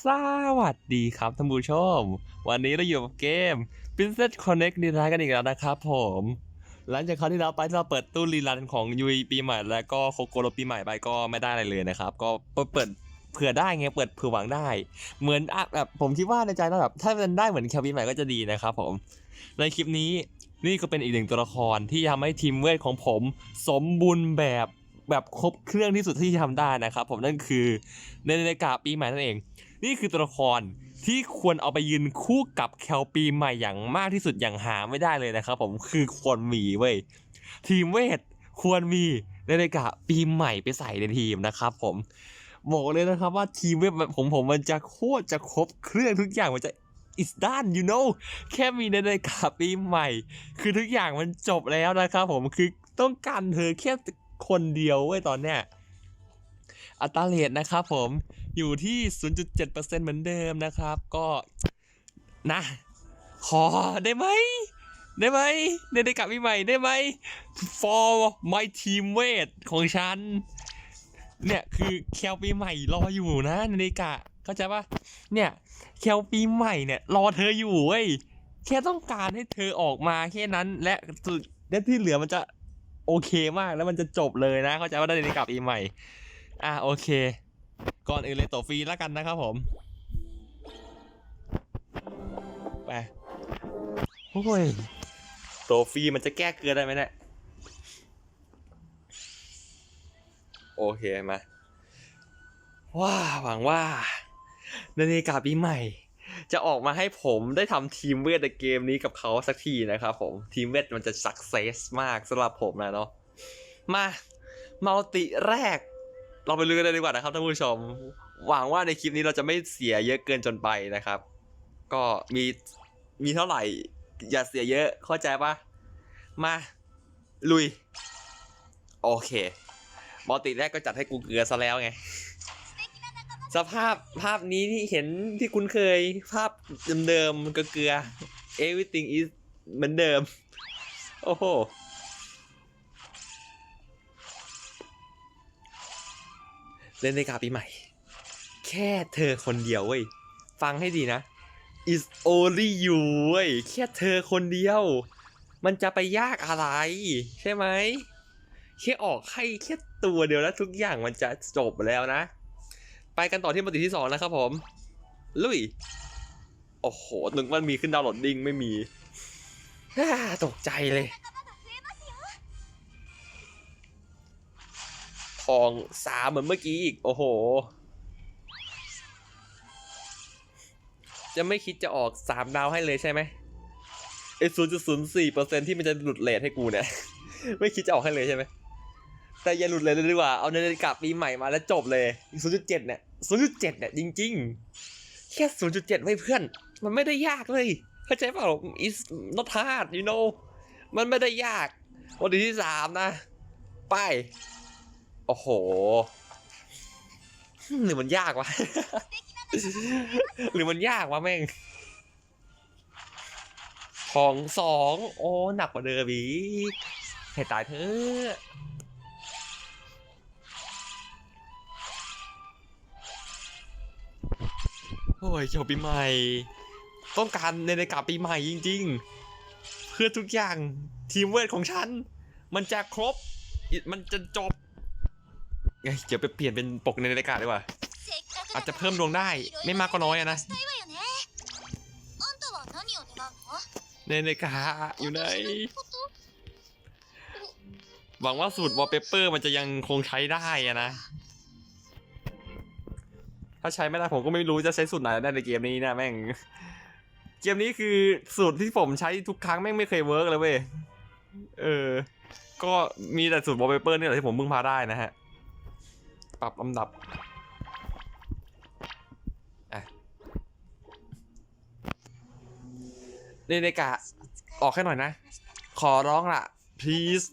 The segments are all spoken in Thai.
สวัสดีครับท่านผู้ชม วันนี้เราอยู่กับเกม Princess Connect ดีไลน์กันอีกแล้วนะครับผม หลังจากคราวที่เราไปที่เราเปิดตู้รีลันของยูยปีใหม่ แล้วก็โคโกโรปีใหม่ไปก็ไม่ได้อะไรเลยนะครับ ก็เปิดเผื่อได้ไงเปิดเผื่อหวังได้ เหมือนอะแบบผมคิดว่าในใจแล้วแบบถ้ามันได้เหมือนแคลปีใหม่ก็จะดีนะครับผม ในคลิปนี้นี่ก็เป็นอีกหนึ่งตัวละครที่ทำให้ทีมเวทของผม สมบูรณ์แบบแบบครบเครื่องที่สุดที่ทำได้นะครับผมนั่นคือในนากาปีใหม่นั่นเอง นี่คือตัวละครที่ควรเอาไปยืนคู่กับแคลปีใหม่อย่างมากที่สุดอย่างหาไม่ได้เลยนะครับผมคือควรมีเว้ยทีมเวทควรมีในาฬิกาปีใหม่ไปใส่ในทีมนะครับผมบอกเลยนะครับว่าทีมเวทผมผมมันจะโคตรจะครบเครื่องทุกอย่างมันจะ is done you know แค่มีในาฬิกาปีใหม่ คือทุกอย่างมันจบแล้วนะครับผมคือต้องการเธอแค่คนเดียวเว้ยตอนเนี้ย อัตราเรทนะครับผมอยู่ที่ 0.7%เหมือนเดิมนะครับ ก็นะ ขอได้ไหม ได้ไหมในนาฬิกาปีใหม่ได้ไหม for my team w e i g h ของฉัน เนี่ยคือแคลปีใหม่รออยู่นะนาฬิกาเข้าใจปะเนี่ยแคลปีใหม่เนี่ย รอเธออยู่เว้ยแค่ต้องการให้เธอออกมาแค่นั้น และและที่เหลือมันจะโอเคมากแล้วมันจะจบเลยนะ เข้าใจว่าได้นาฬิกาปีใหม่ อะโอเค ก่อนอื่นเลยตัวฟรีแล้วกันนะครับผม ไปโอ้ยตัวฟรีมันจะแก้เกลือได้ไหมเนี่ย โอเคมา ว้าหวังว่านาฬิกาปีใหม่ จะออกมาให้ผมได้ทำทีมเวทในเกมนี้กับเขาสักทีนะครับผม ทีมเวทมันจะสักเซสมากสำหรับผมนะเนาะ มา มัลติแรก เราไปลุยกันเลยดีกว่านะครับท่านผู้ชม หวังว่าในคลิปนี้เราจะไม่เสียเยอะเกินจนไปนะครับ ก็มีมีเท่าไหร่ อย่าเสียเยอะเข้าใจปะมา ลุย โอเคมัลติแรกก็จัดให้กูเกลือซะแล้วไง สภาพภาพนี้ที่เห็นที่คุ้นเคยภาพเดิมๆก็เกลือ everything is เหมือนเดิม โอ้โห เล่นในกาปีใหม่ แค่เธอคนเดียวเว้ย ฟังให้ดีนะ is only you เว้ย แค่เธอคนเดียว มันจะไปยากอะไร ใช่ไหมแค่ออกให้แค่ตัวเดียวแล้วทุกอย่างมันจะจบแล้วนะ ไปกันต่อที่ปฏิที่สองนะครับผม ลุย โอ้โหนึกว่ามีขึ้นดาวน์โหลดดิ้งไม่มี ตกใจเลย ทองสามเหมือนเมื่อกี้อีก โอ้โห จะไม่คิดจะออกสามดาวให้เลยใช่ไหมไอ้ศูนย์จุดศูนย์สี่เปอร์เซ็นที่มันจะหลุดเลทให้กูเนี่ย ไม่คิดจะออกให้เลยใช่ไหมแต่อย่าหลุดเลยเลยดีกว่า เอานาฬิกาปีใหม่มาแล้วจบเลย0.7เจ็ดเนี่ย0.7เจ็ดเนี่ยจริง ๆ แค่0.7ไม่เพื่อน มันไม่ได้ยากเลย เข้าใจเปล่า is not hard you know มันไม่ได้ยาก วันที่สามนะ ไป โอ้โหหรือมันยากวะ หรือมันยากวะแม่งทองสองโอ้ หนักกว่าเดิมอีกให้ตายเถอะโอ้ยเกี่ยวปีใหม่ ต้องการในนกาปีใหม่จริง ๆ เพื่อทุกอย่างทีมเวทของฉัน มันจะครบ มันจะจบ เดี๋ยวไปเปลี่ยนเป็นปกในนาฬิกาดีกว่า อาจจะเพิ่มดวงได้ไม่มากก็น้อยนะในนาฬิกาอยู่ไหนหวังว่าสูตรวอลเปเปอร์มันจะยังคงใช้ได้อะนะ ถ้าใช้ไม่ได้ผมก็ไม่รู้จะใช้สูตรไหนได้ในเกมนี้นะแม่ง เกมนี้คือสูตรที่ผมใช้ทุกครั้งแม่งไม่เคยเวิร์กเลยเว้ย เออ ก็มีแต่สูตรวอลเปเปอร์นี่แหละที่ผมมึงพาได้นะฮะ ปรับลำดับเนเนกะ ออกแค่หน่อยนะ ขอร้องละ please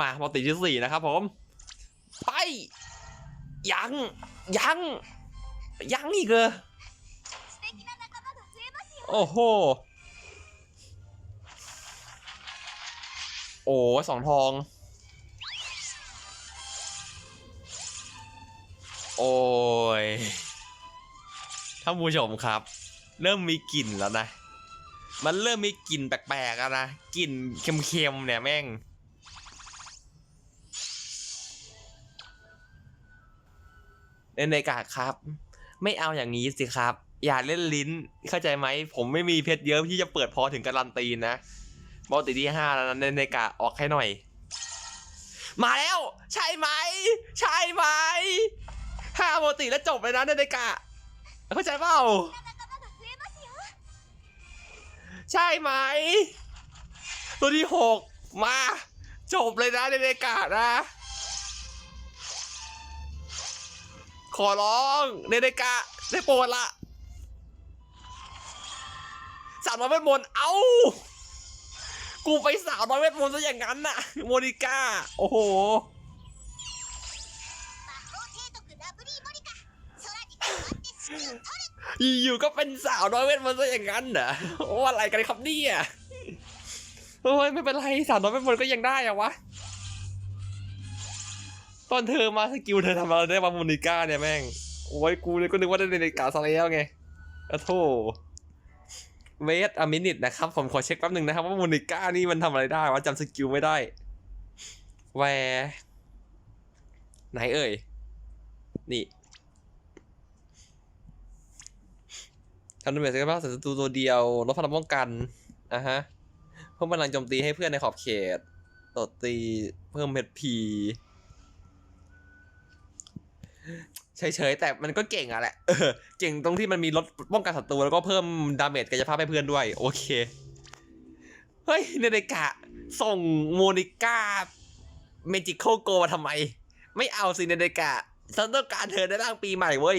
มาปติที่สี่นะครับผม ไป ยัง ยัง ยังอีกเหรโอ้โห โอ้สองทอง โอ้ยท่านผู้ชมครับ เริ่มมีกลิ่นแล้วนะ มันเริ่มมีกลิ่นแปลกๆแล้วนะกลิ่นเค็มๆเนี่ยแม่งเนเนกาครับ ไม่เอาอย่างนี้สิครับ อย่าเล่นลิ้นเข้าใจไหม ผมไม่มีเพชรเยอะที่จะเปิดพอถึงการันตีนะบอติที่ห้าแล้วนะเนเนกาออกให้หน่อย มาแล้ว ใช่ไหม ใช่ไหม ฆ่าโมติแล้วจบเลยนะเนเดกะเข้าใจเปล่าใช่ไหม ตัวที่หกมา จบเลยนะเนเดกะนะ ขอร้องเนเดกะได้โปรดละสามร้อยเวทมนต์เอ้า กูไปสามร้อยเวทมนต์ซะอย่างนั้นน่ะ โมนิก้า โอ้โห อยู่ก็เป็นสาวน้อยเวทมนต์ซะอย่างนั้นเหรอโอ้อะไรกันครับเนี่ยโอ้ยไม่เป็นไรสาวน้อยเวทมนต์ก็ยังได้อะวะตอนเธอมาสกิลเธอทำอะไรได้มาโมนิก้าเนี่ยแม่งโอ้ยกูเลยก็นึกว่าได้ในกาซะแล้วไงอะโธ่เวทอะมินิทนะครับ ผมขอเช็คแป๊บหนึ่งนะครับ ว่าโมนิก้านี่มันทำอะไรได้วะจำสกิลไม่ได้แวร์ไหนเอ่ย นี่ ทำดาเมจสกิลบ้าใส่ศัตรูตัวเดียวลดพลังป้องกันอะฮะเพิ่มพลังโจมตีให้เพื่อนในขอบเขตตดตีเพิ่มเพชรพีเฉยๆแต่มันก็เก่งอะแหละเออเก่งตรงที่มันมีลดป้องกันศัตรูแล้วก็เพิ่มดาเมจกายภาพให้เพื่อนด้วย โอเค เฮ้ยเนเดกะ ส่งโมนิก้าเมจิโคโกมาทำไม ไม่เอาสิเนเดกะฉันต้องการเธอในร่างปีใหม่เว้ย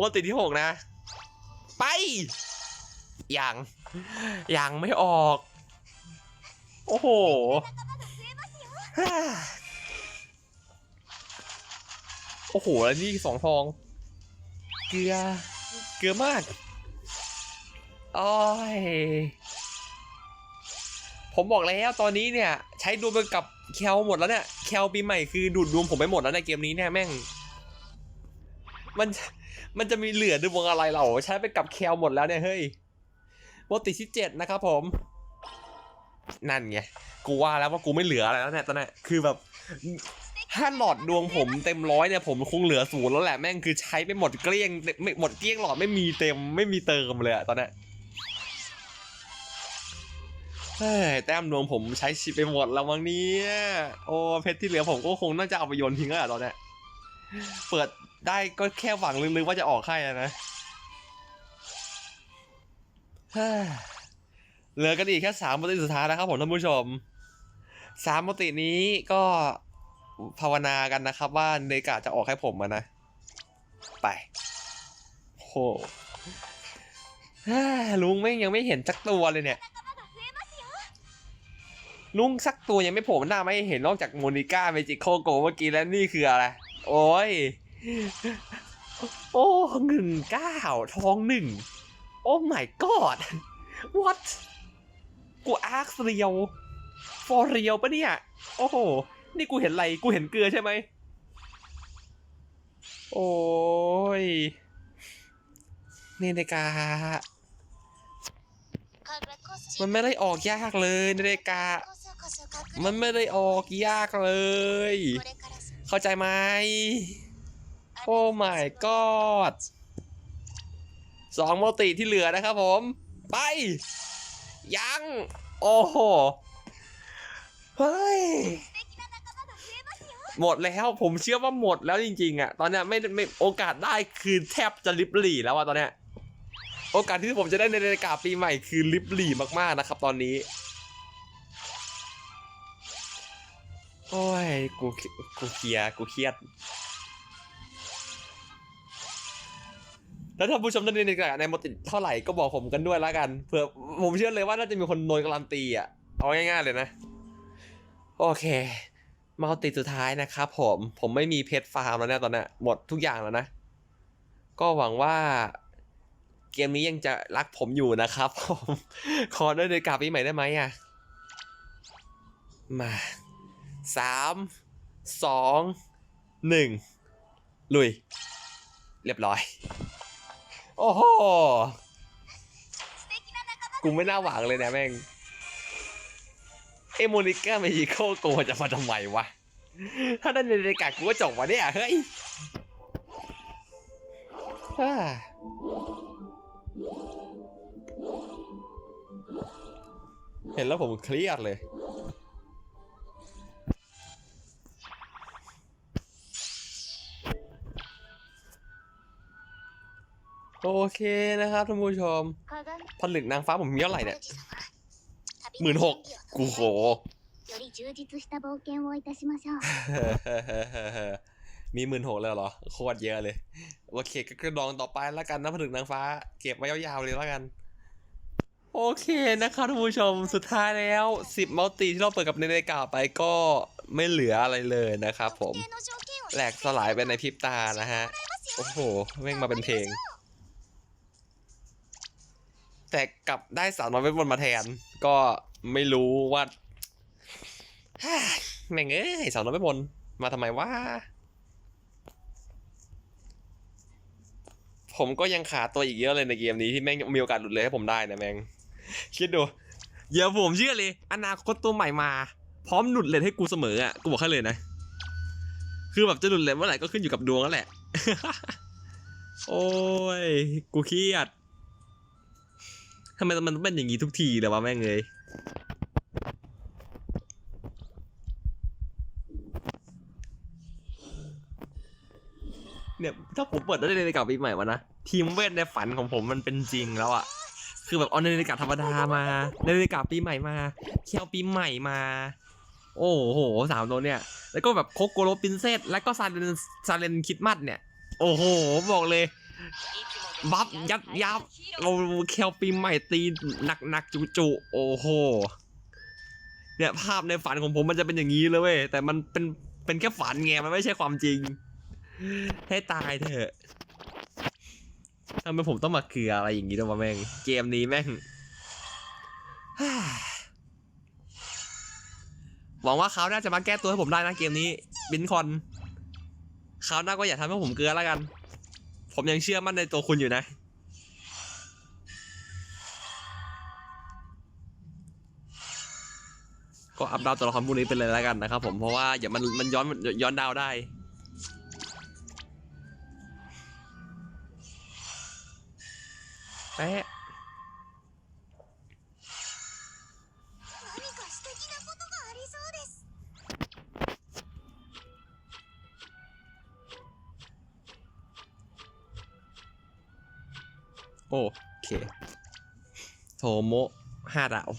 วันติดที่หกนะ ไปยังยังไม่ออก โอ้โหโอ้โหแล้วนี่สองทอง เกลือ เกลือมากโอ้ยผมบอกแล้วตอนนี้เนี่ย ใช้ดวงไปกับแคลหมดแล้วเนี่ยแคลปีใหม่คือดูดดวงผมไปหมดแล้วในเกมนี้เนี่ยแม่ง มัน มันจะมีเหลือดวงอะไรเราใช้ไปกับแคลหมดแล้วเนี่ยเฮ้ยโมติที่เจ็ดนะครับผม นั่นไง กูว่าแล้วว่ากูไม่เหลืออะไรแล้วเนี่ยตอนนี้คือแบบถ้าหลอดดวงผมเต็มร้อยเนี่ยผมคงเหลือศูนย์แล้วแหละแม่งคือใช้ไปหมดเกลี้ยงไม่หมดเกลี้ยงหลอดไม่มีเต็มไม่มีเติมเลยอะตอนนี้เฮ้ยแต้มดวงผมใช้ชิปไปหมดแล้วมั้งเนี่ยโอ้เพชรที่เหลือผมก็คงน่าจะเอาไปโยนทิ้งแล้วอะตอนนี้ยเปิด ได้ก็แค่หวังลึกๆว่าจะออกให้นะเหลือกันอีกแค่สามปฏิสุดท้ายนะครับผมท่านผู้ชมสามปฏินี้ก็ภาวนากันนะครับว่าเนกาจะออกให้ผมนะ ไปโหฮ่าลุงไม่งยังไม่เห็นสักตัวเลยเนี่ย ลุงสักตัวยังไม่โผล่หน้าไม่เห็นนอกจากโมนิก้าเมจิโคโกเมื่อกี้แล้วนี่คืออะไร โอ้ย โอ้หนึ่งเก้าทองหนึ่งโอ้ my god what กูอาร์คเรียว for เรียวปะเนี่ย โอ้โห นี่กูเห็นอะไร กูเห็นเกลือใช่ไหม โอ้ยเนเนกา มันไม่ได้ออกยากเลยเนเนกา มันไม่ได้ออกยากเลย เข้าใจไหม โอ้ my god สองโมติที่เหลือนะครับผม ไป ยัง โอ้โห เฮ้ย หมดแล้วผมเชื่อว่าหมดแล้วจริงๆอะตอนเนี้ยไม่ไม่โอกาสได้คือแทบจะลิบหลี่แล้วอะตอนเนี้ยโอกาสที่ผมจะได้ในนาฬิกาปีใหม่คือลิบหลี่มากๆนะครับ ตอนนี้โอ้ยกูกูเคลียกูเครียด แล้วถ้าผู้ชมท่านนี้ในกระในมติเท่าไหร่ก็บอกผมกันด้วยแล้วกันเผื่อผมเชื่อเลยว่าน่าจะมีคนโดนการันตีอะเอาง่ายๆเลยนะ โอเคมัลติสุดท้ายนะครับผมผมไม่มีเพชรฟาร์มแล้วเนี่ยตอนนี้หมดทุกอย่างแล้วนะ ก็หวังว่าเกมนี้ยังจะรักผมอยู่นะครับผมขอได้เลยกลับปีใหม่ได้ไหมอะ มาสามสองหนึ่งลุย เรียบร้อย โอ้โห กูไม่น่าหวังเลยนะแม่ง เอโมนิก้าเม่ยิงเข้ากลัวจะมาทำไมวะ ถ้าได้ในรายการกูก็จบวะเนี่ย เฮ้ยเห็นแล้วผมเครียดเลย โอเคนะครับท่านผู้ชมผลึกนางฟ้าผมมีเท่าไหร่เนี่ยหมื่นหกกูโหมีหมื่นหกเลยเหรอ โคตรเยอะเลย โอเคก็กดองต่อไปแล้วกันนะผลึกนางฟ้า เก็บไว้ยาวๆเลยแล้วกัน โอเคนะครับท่านผู้ชมสุดท้ายแล้วสิบมัลติที่เราเปิดกับในในกาไปก็ไม่เหลืออะไรเลยนะครับผมแหลกสลายไปในพริบตานะฮะ โอ้โหเม่งมาเป็นเพลง แต่กลับได้สาวน้อยเวทมนต์มาแทน ก็ไม่รู้ว่าแม่งเอ้ยสาวน้อยเวทมนต์มาทำไมวะผมก็ยังขาดตัวอีกเยอะเลยในเกมนี้ที่แม่งมีโอกาสหลุดเลยให้ผมได้นะแม่งคิดดูอย่าผมเชื่อเลย อนาคตตัวใหม่มา พร้อมหลุดเลนให้กูเสมออะกูบอกให้เลยนะ คือแบบจะหลุดเลนเมื่อไหร่ก็ขึ้นอยู่กับดวงนั่นแหละ โอ้ย กูเครียด ทำไมมันเป็นอย่างนี้ทุกทีเลยวะแม่งเลยเนี่ยถ้าผมเปิดได้ในกาปีใหม่วะนะทีมเวทในฝันของผมมันเป็นจริงแล้วอะคือแบบเอานาฬิกาธรรมดามาในาฬิกาปีใหม่มาเคียวปีใหม่มา โอ้โหสามตัวเนี่ย แล้วก็แบบโคโกโรปินเซตแล้วก็ซาเลนซาเลนคิดมัดเนี่ย โอ้โห บอกเลย บัฟยับยับเอาแคลปีใหม่ตีหนักหนักจุจุโอ้โหเนี่ยภาพในฝันของผมมันจะเป็นอย่างนี้เลยเว้ยแต่มันเป็นเป็นแค่ฝันไงมันไม่ใช่ความจริง ให้ตายเถอะทำไมผมต้องมาเกลืออะไรอย่างนี้ด้วยวะแม่ง เกมนี้แม่งหวังว่าเขาหน่าจะมาแก้ตัวให้ผมได้นะเกมนี้ บินคอนเขาหน้าก็อย่าทำให้ผมเกลือแล้วกัน ผมยังเชื่อมั่นในตัวคุณอยู่นะ ก็อัพดาวตัวละครพวกนี้ไปเลยแล้วกันนะครับผมเพราะว่าอย่ามันมันย้อนย้อนดาวได้แปะ โอเคโทโมห้าดาว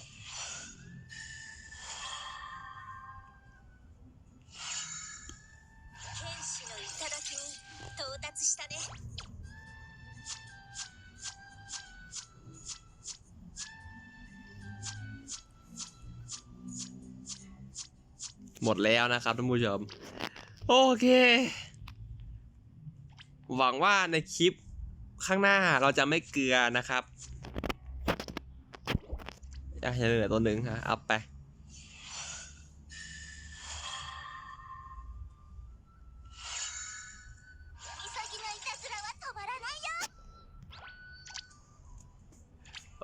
หมดแล้วนะครับท่านผู้ชม โอเค หวังว่าในคลิป ข้างหน้าเราจะไม่เกลือนะครับอยากเห็นเหลือตัวหนึ่งครับเอาไป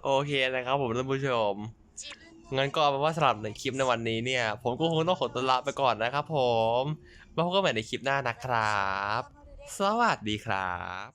โอเคนะครับผมท่านผู้ชม งั้นก็เอาเป็นว่าสำหรับในคลิปในวันนี้เนี่ย ผมก็คงต้องขอตัวลาไปก่อนนะครับผม แล้วพบกันใหม่ในคลิปหน้านะครับ สวัสดีครับ